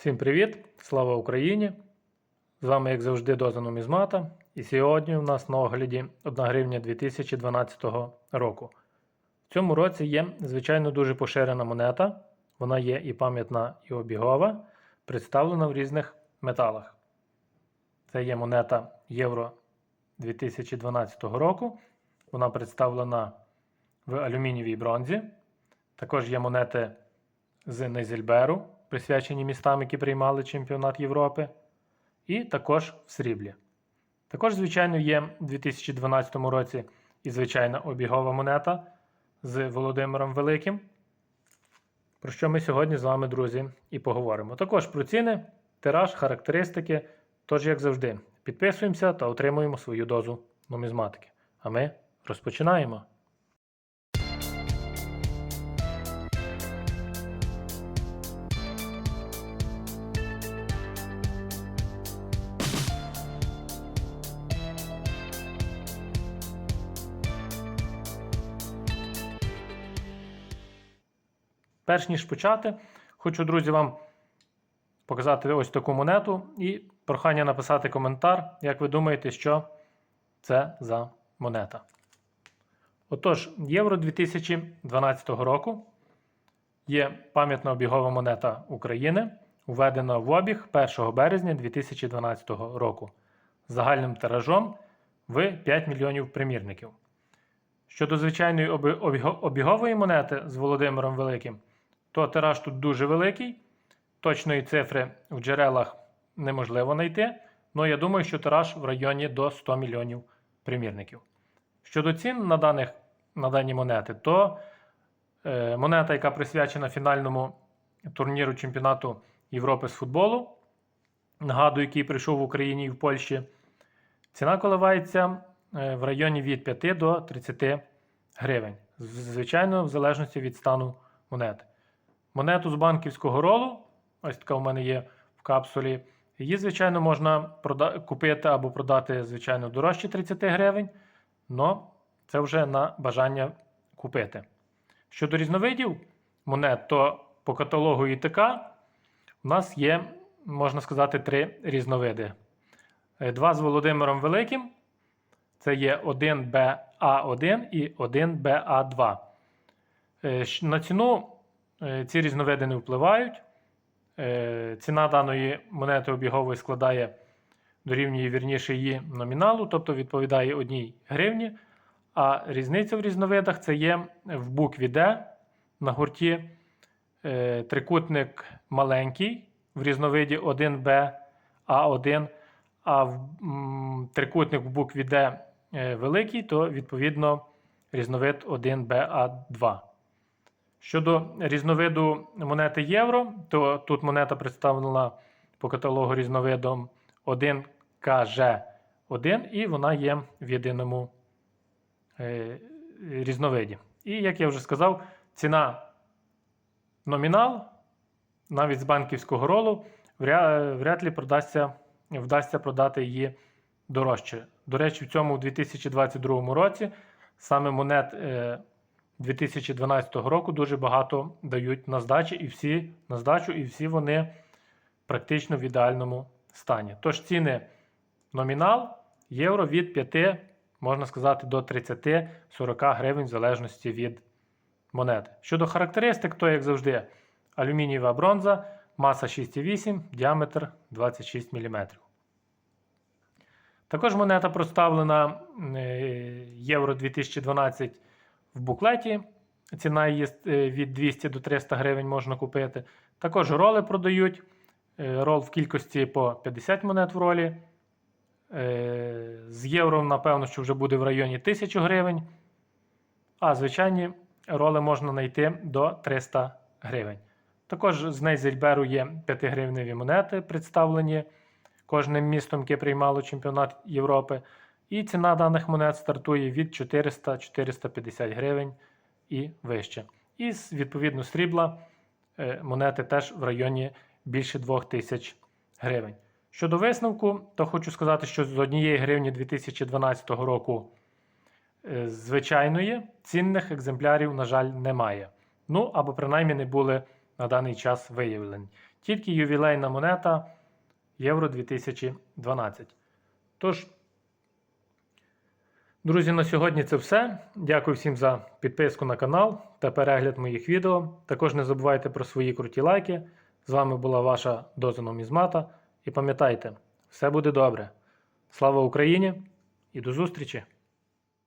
Всім привіт! Слава Україні! З вами, як завжди, Доза Нумізмата. І сьогодні у нас на огляді 1 гривня 2012 року. В цьому році є, звичайно, дуже поширена монета. Вона є і пам'ятна, і обігова, представлена в різних металах. Це є монета Євро 2012 року. Вона представлена в алюмінієвій бронзі. Також є монети з Нейзельберу, присвячені містам, які приймали чемпіонат Європи, і також в сріблі. Також, звичайно, є у 2012 році і звичайна обігова монета з Володимиром Великим, про що ми сьогодні з вами, друзі, і поговоримо. Також про ціни, тираж, характеристики. Тож, як завжди, підписуємося та отримуємо свою дозу нумізматики. А ми розпочинаємо. Перш ніж почати, хочу, друзі, вам показати ось таку монету і прохання написати коментар, як ви думаєте, що це за монета. Отож, Євро 2012 року є пам'ятна обігова монета України, введена в обіг 1 березня 2012 року з загальним тиражом в 5 мільйонів примірників. Щодо звичайної обігової монети з Володимиром Великим, то тираж тут дуже великий. Точної цифри в джерелах неможливо знайти. але я думаю, що тираж в районі до 100 мільйонів примірників. Щодо цін на, даних, на дані монети, то е, монета, яка присвячена фінальному турніру чемпіонату Європи з футболу, нагадую, який прийшов в Україні і в Польщі, ціна коливається е, в районі від 5 до 30 гривень. Звичайно, в залежності від стану монети. Монету з банківського ролу, ось така у мене є в капсулі. Її, звичайно, можна купити або продати, звичайно, дорожче 30 гривень, але це вже на бажання купити. Щодо різновидів монет, то по каталогу ІТК у нас є, можна сказати, три різновиди. Е, Два з Володимиром Великим. Це є 1BA1 і 1BA2. Е, На ціну ці різновиди не впливають. Е, Ціна даної монети обігової складає дорівнює вірніше її номіналу, тобто відповідає 1 гривні. А різниця в різновидах це є в букві D на гурті е, трикутник маленький в різновиді 1B А1, а в трикутник в букві е, великий, то відповідно різновид 1BA2. Щодо різновиду монети євро, то тут монета представлена по каталогу різновидом 1КЖ1, і вона є в єдиному е, різновиді. І, як я вже сказав, ціна номінал, навіть з банківського ролу, вряд ли продасться, вдасться продати її дорожче. До речі, в цьому 2022 році саме монет. Е, 2012 року дуже багато дають на здачі і всі на здачу, і всі вони практично в ідеальному стані. Тож ціни номінал євро від 5, можна сказати, до 30-40 гривень в залежності від монети. Щодо характеристик, то, як завжди, алюмінієва бронза, маса 6,8, діаметр 26 мм. Також монета проставлена е, Євро 2012 в буклеті. Ціна її е, від 200 до 300 гривень можна купити. Також роли продають. Е, Рол в кількості по 50 монет в ролі. Е, З євро, напевно, що вже буде в районі 1000 гривень. А звичайні роли можна знайти до 300 гривень. Також з Нейзельберу є 5-гривневі монети, представлені кожним містом, яке приймало чемпіонат Європи. І ціна даних монет стартує від 400-450 гривень і вище. І відповідно срібла е, монети теж в районі більше 2000 гривень. Щодо висновку, то хочу сказати, що з однієї гривні 2012 року е, звичайної цінних екземплярів, на жаль, немає. Ну або принаймні не були на даний час виявлені. Тільки ювілейна монета Євро 2012. Тож, друзі, на сьогодні це все. Дякую всім за підписку на канал та перегляд моїх відео. Також не забувайте про свої круті лайки. З вами була ваша доза нумізмата. І пам'ятайте, все буде добре. Слава Україні і до зустрічі!